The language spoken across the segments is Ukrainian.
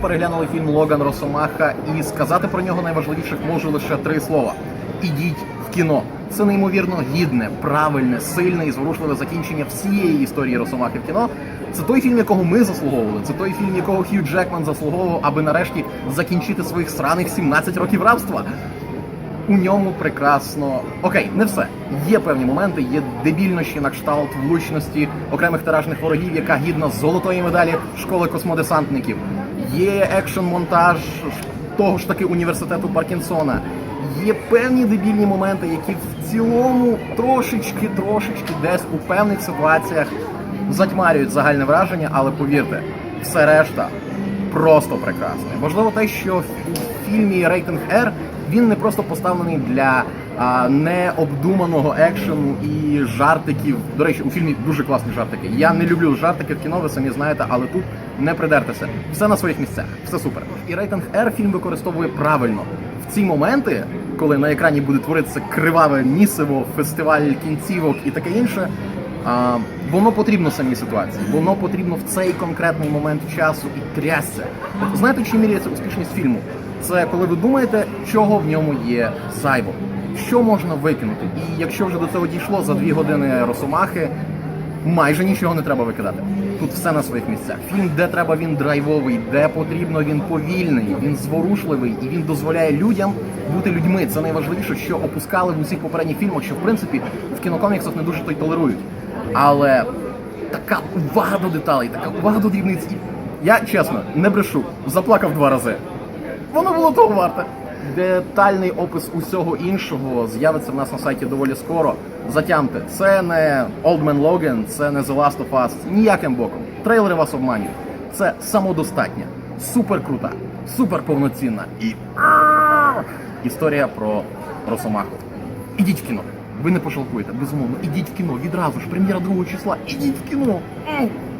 переглянули фільм Логан Росомаха, і сказати про нього найважливіших можу лише три слова: ідіть в кіно. Це неймовірно гідне, правильне, сильне і зворушливе закінчення всієї історії Росомахи в кіно. Це той фільм, якого ми заслуговували. Це той фільм, якого Хью Джекман заслуговував, аби нарешті закінчити своїх сраних 17 років рабства. У ньому прекрасно. Окей, не все. Є певні моменти, є дебільнощі на кшталт влучності окремих тиражних ворогів, яка гідна золотої медалі школи космодесантників. Є екшн-монтаж того ж таки університету Паркінсона. Є певні дебільні моменти, які в цілому трошечки, трошечки десь у певних ситуаціях затьмарюють загальне враження, але повірте, все решта просто прекрасне. Можливо, те, що у фільмі рейтинг R він не просто поставлений для необдуманого екшену і жартиків. До речі, у фільмі дуже класні жартики. Я не люблю жартики в кіно, ви самі знаєте, але тут не придертеся. Все на своїх місцях, все супер. І рейтинг R фільм використовує правильно. В ці моменти, коли на екрані буде творитися криваве місиво, фестиваль кінцівок і таке інше. А, воно потрібно самій ситуації, воно потрібно в цей конкретний момент часу і трясся. Знаєте, чи міряється успішність фільму? Це коли ви думаєте, чого в ньому є зайво, що можна викинути. І якщо вже до цього дійшло за дві години росомахи, майже нічого не треба викидати. Тут все на своїх місцях. Фільм, де треба, він драйвовий, де потрібно, він повільний, він зворушливий і він дозволяє людям бути людьми. Це найважливіше, що опускали в усіх попередніх фільмах, що в принципі в кінокоміксах не дуже то й толерують. Але така увага до деталей, така увага до дрібниць. Я чесно не брешу, заплакав два рази. Воно було того варте. Детальний опис усього іншого з'явиться в нас на сайті доволі скоро. Затямте, це не Old Man Logan, це не The Last of Us, ніяким боком. Трейлери вас обманюють. Це самодостатня, супер крута, супер повноцінна і історія про Росомаху. Ідіть в кіно. Ви не пошалкуєте, безумовно. Ідіть в кіно відразу ж, прем'єра другого числа. Ідіть в кіно.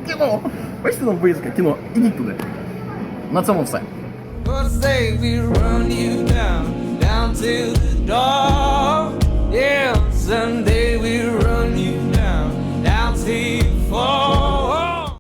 Кіно. Бачите там виїзка, кіно. Ідіть туди. На цьому все. still